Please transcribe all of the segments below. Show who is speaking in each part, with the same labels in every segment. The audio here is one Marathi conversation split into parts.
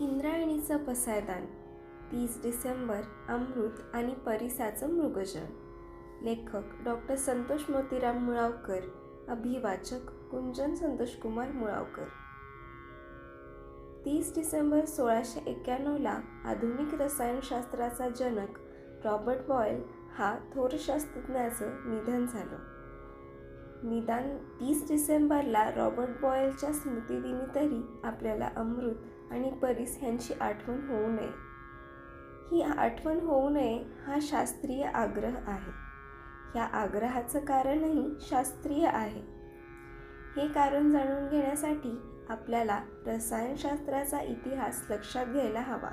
Speaker 1: इंद्रायणीचं पसायदान तीस डिसेंबर अमृत आणि परिसाचं मृगजन. लेखक डॉक्टर संतोष मोतीराम मुळावकर अभिवाचक कुंजन संतोषकुमार मुळावकर. तीस डिसेंबर सोळाशे एक्क्याण्णवला आधुनिक रसायनशास्त्राचा जनक रॉबर्ट बॉयल हा थोरशास्त्रज्ञाचं निधन झालं. निदान तीस डिसेंबरला रॉबर्ट बॉयलच्या स्मृतिदिनी तरी आपल्याला अमृत आणि परीस ह्यांची आठवण होऊ नये. ही आठवण होऊ नये हा शास्त्रीय आग्रह आहे. ह्या आग्रहाचं कारणही शास्त्रीय आहे. हे कारण जाणून घेण्यासाठी आपल्याला रसायनशास्त्राचा इतिहास लक्षात घ्यायला हवा.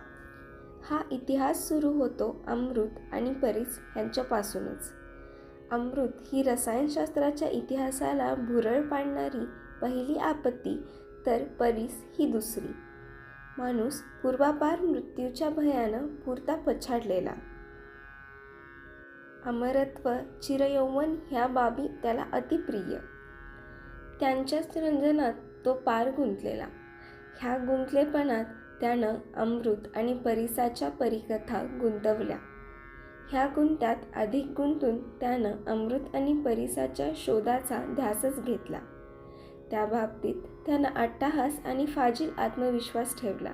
Speaker 1: हा इतिहास सुरू होतो अमृत आणि परीस ह्यांच्यापासूनच अमृत ही रसायनशास्त्राच्या इतिहासाला भुरळ पाडणारी पहिली आपत्ती तर परीस ही दुसरी. माणूस पूर्वापार मृत्यूच्या भयानं पुरता पछाडलेला. अमरत्व चिरयौवन ह्या बाबी त्याला अतिप्रिय. त्यांच्याच रंजनात तो पार गुंतलेला. ह्या गुंतलेपणात त्यानं अमृत आणि परिसाच्या परिकथा गुंतवल्या. ह्या गुंत्यात अधिक गुंतून त्यानं अमृत आणि परिसाच्या शोधाचा ध्यासच घेतला. त्या बाबतीत त्यानं अट्टाहास आणि फाजील आत्मविश्वास ठेवला.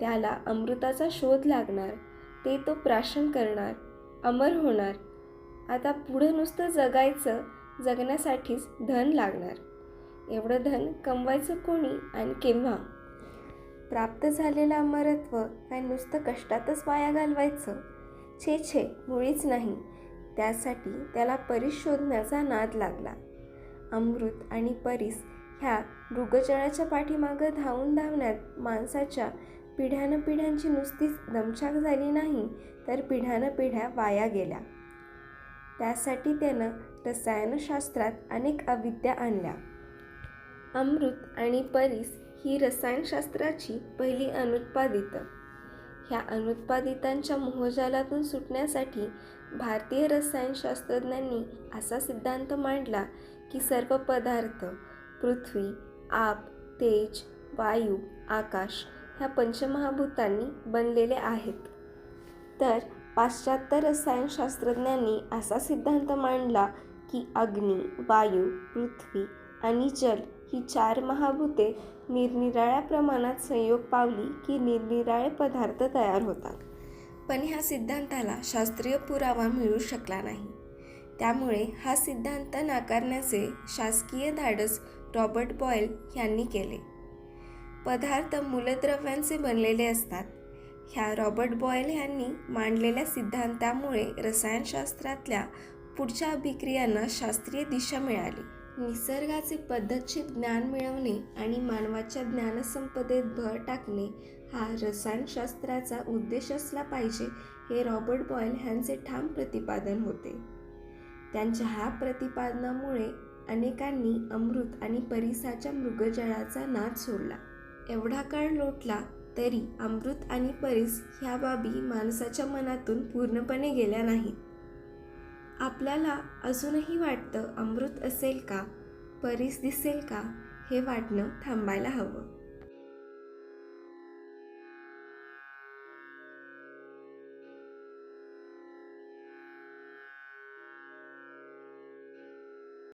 Speaker 1: त्याला अमृताचा शोध लागणार ते तो प्राशन करणार अमर होणार. आता पुढं नुसतं जगायचं जगण्यासाठीच धन लागणार. एवढं धन कमवायचं कोणी आणि केव्हा? प्राप्त झालेलं अमरत्व काय नुसतं कष्टातच वाया घालवायचं. छे छे मुळीच नाही. त्यासाठी त्याला परीस शोधण्याचा नाद लागला. अमृत आणि परीस ह्या मृगजळाच्या पाठीमागं धावून धावण्यात माणसाच्या पिढ्यानं पिढ्यांची नुसतीच दमछाक झाली नाही तर पिढ्यानं पिढ्या वाया गेल्या. त्यासाठी त्यानं रसायनशास्त्रात अनेक अविद्या आणल्या. अमृत आणि परीस ही रसायनशास्त्राची पहिली अनुत्पादितं. ह्या अनुत्पादितांच्या मोहजालातून सुटण्यासाठी भारतीय रसायनशास्त्रज्ञांनी असा सिद्धांत मांडला की सर्व पदार्थ पृथ्वी आप तेज वायू आकाश ह्या पंचमहाभूतांनी बनलेले आहेत. तर पाश्चात्य रसायनशास्त्रज्ञांनी असा सिद्धांत मांडला की अग्नी वायू पृथ्वी आणि जल ही चार महाभूते निरनिराळ्या प्रमाणात संयोग पावली की निरनिराळे पदार्थ तयार होतात. पण ह्या सिद्धांताला शास्त्रीय पुरावा मिळू शकला नाही. त्यामुळे हा सिद्धांत नाकारण्याचे शासकीय धाडस रॉबर्ट बॉयल यांनी केले. पदार्थ मूलद्रव्यांचे बनलेले असतात. ह्या रॉबर्ट बॉयल यांनी मांडलेल्या सिद्धांतामुळे रसायनशास्त्रातल्या पुढच्या अभिक्रियांना शास्त्रीय दिशा मिळाली. निसर्गाचे पद्धतशीर ज्ञान मिळवणे आणि मानवाच्या ज्ञानसंपदेत भर टाकणे हा रसायनशास्त्राचा उद्देश असला पाहिजे हे रॉबर्ट बॉयल ह्यांचे ठाम प्रतिपादन होते. त्यांच्या ह्या प्रतिपादनामुळे अनेकांनी अमृत आणि परिसाच्या मृगजळाचा नाद सोडला. एवढा काळ लोटला तरी अमृत आणि परीस ह्या बाबी माणसाच्या मनातून पूर्णपणे गेल्या नाहीत. आपल्याला अजूनही वाटतं अमृत असेल का? परीस दिसेल का? हे वाटणं थांबायला हवं.